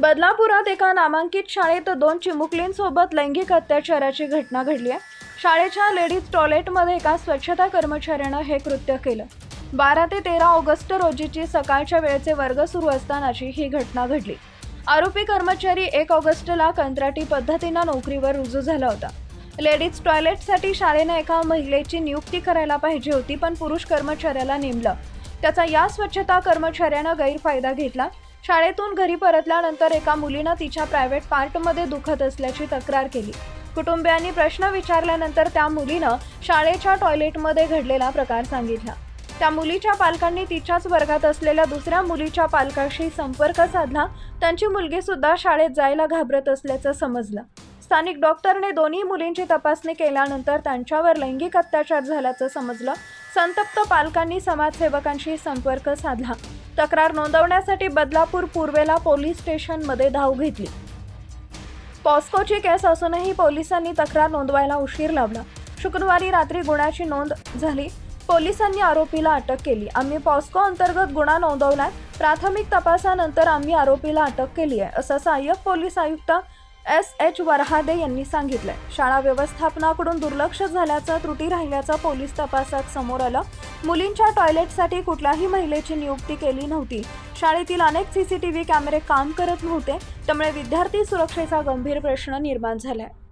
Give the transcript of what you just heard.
बदलापुरात एका नामांकित शाळेत दोन चिमुकलींसोबत लैंगिक अत्याचाराची घटना घडली आहे. शाळेच्या लेडीज टॉयलेटमध्ये एका स्वच्छता कर्मचाऱ्यानं हे कृत्य केलं. बारा ते तेरा ऑगस्ट रोजीची सकाळच्या वेळेचे वर्ग सुरू असतानाची ही घटना घडली. आरोपी कर्मचारी एक ऑगस्टला कंत्राटी पद्धतीनं नोकरीवर रुजू झाला होता. लेडीज टॉयलेटसाठी शाळेनं एका महिलेची नियुक्ती करायला पाहिजे होती पण पुरुष कर्मचाऱ्याला नेमलं. त्याचा या स्वच्छता कर्मचाऱ्यानं गैरफायदा घेतला. शाळेतून घरी परतल्यानंतर एका मुलीनं तिच्या प्रायव्हेट पार्टमध्ये दुखत असल्याची तक्रार केली. कुटुंबियांनी प्रश्न विचारल्यानंतर त्या मुलीनं शाळेच्या टॉयलेटमध्ये घडलेला प्रकार सांगितला. त्या मुलीच्या पालकांनी तिच्याच वर्गात असलेल्या दुसऱ्या मुलीच्या पालकाशी संपर्क साधला. त्यांची मुलगी सुद्धा शाळेत जायला घाबरत असल्याचं समजलं. स्थानिक डॉक्टरने दोन्ही मुलींची तपासणी केल्यानंतर त्यांच्यावर लैंगिक अत्याचार झाल्याचं समजलं. संतप्त पालकांनी समाजसेवकांशी संपर्क साधला. तक्रार नोंदवण्यासाठी बदलापूर पूर्वेला पोलीस स्टेशनमध्ये धाव घेतली. पॉस्कोची केस असूनही पोलिसांनी तक्रार नोंदवायला उशीर लावला शुक्रवारी रात्री गुन्ह्याची नोंद झाली. पोलिसांनी आरोपीला अटक केली. आम्ही पॉस्को अंतर्गत गुन्हा नोंदवलाय. प्राथमिक तपासानंतर आम्ही आरोपीला अटक केली आहे असं सहाय्यक पोलीस आयुक्त एस एच वरहादे यांनी सांगितलंय. शाळा व्यवस्थापनाकडून दुर्लक्ष झाल्याचं त्रुटी राहिल्याचं पोलीस तपासात समोर आलं. मुलींच्या टॉयलेटसाठी कुठल्याही महिलेची नियुक्ती केली नव्हती. शाळेतील अनेक सीसीटीव्ही कॅमेरे काम करत नव्हते. त्यामुळे विद्यार्थी सुरक्षेचा गंभीर प्रश्न निर्माण झालाय.